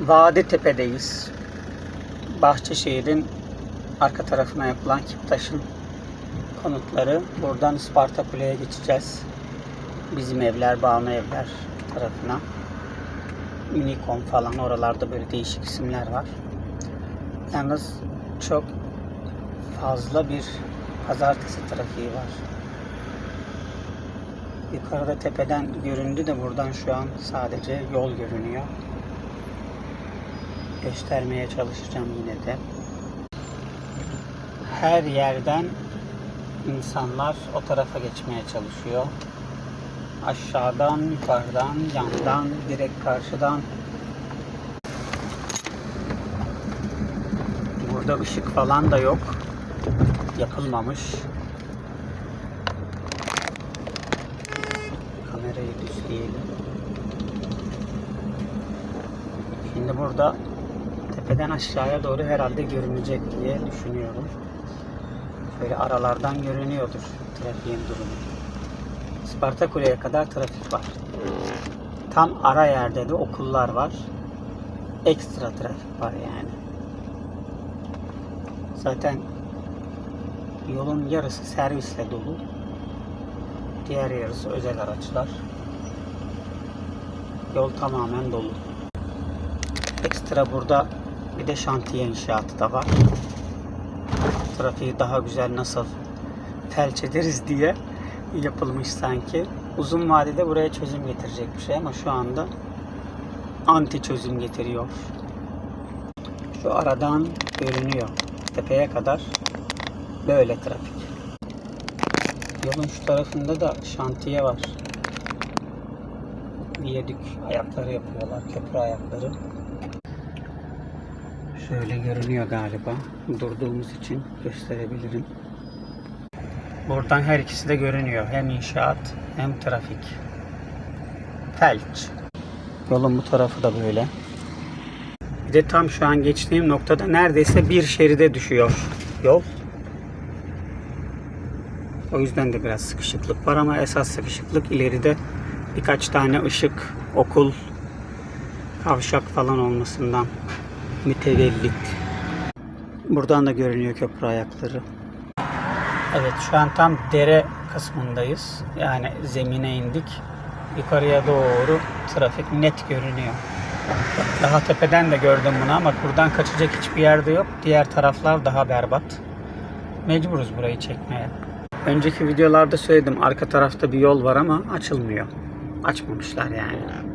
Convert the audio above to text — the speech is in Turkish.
Vaditepe'deyiz. Bahçeşehir'in arka tarafına yapılan Kiptaş'ın konutları. Buradan Isparta Kule'ye geçeceğiz. Bizim evler, Banu evler tarafına. Unicorn falan oralarda böyle değişik isimler var. Yalnız çok fazla bir pazartesi trafiği var. Yukarıda tepeden göründü de buradan şu an sadece yol görünüyor. Göstermeye çalışacağım yine de. Her yerden insanlar o tarafa geçmeye çalışıyor. Aşağıdan, yukarıdan, yandan, direkt karşıdan. Burada ışık falan da yok. Yapılmamış. Kamerayı düzleyelim. Şimdi burada tepeden aşağıya doğru herhalde görünecek diye düşünüyorum. Şöyle aralardan görünüyordur trafiğin durumu. Isparta Kule'ye kadar trafik var. Tam ara yerde de okullar var. Ekstra trafik var yani. Zaten yolun yarısı servisle dolu. Diğer yarısı özel araçlar. Yol tamamen dolu. Ekstra burada bir de şantiye inşaatı da var. Trafiği daha güzel nasıl felç ederiz diye yapılmış sanki. Uzun vadede buraya çözüm getirecek bir şey ama şu anda anti çözüm getiriyor. Şu aradan görünüyor. Tepeye kadar böyle trafik. Yolun şu tarafında da şantiye var. Viyadük ayakları yapıyorlar, köprü ayakları. Şöyle görünüyor galiba. Durduğumuz için gösterebilirim. Buradan her ikisi de görünüyor. Hem inşaat hem trafik. Felç. Yolun bu tarafı da böyle. Bir de tam şu an geçtiğim noktada neredeyse bir şeride düşüyor yol. O yüzden de biraz sıkışıklık var ama esas sıkışıklık ileride birkaç tane ışık, okul, kavşak falan olmasından mütevellit. Buradan da görünüyor köprü ayakları. Evet şu an tam dere kısmındayız. Yani zemine indik. Yukarıya doğru trafik net görünüyor. Daha tepeden de gördüm bunu ama buradan kaçacak hiçbir yerde yok. Diğer taraflar daha berbat. Mecburuz burayı çekmeye. Önceki videolarda söyledim arka tarafta bir yol var ama açılmıyor. Açmamışlar yani.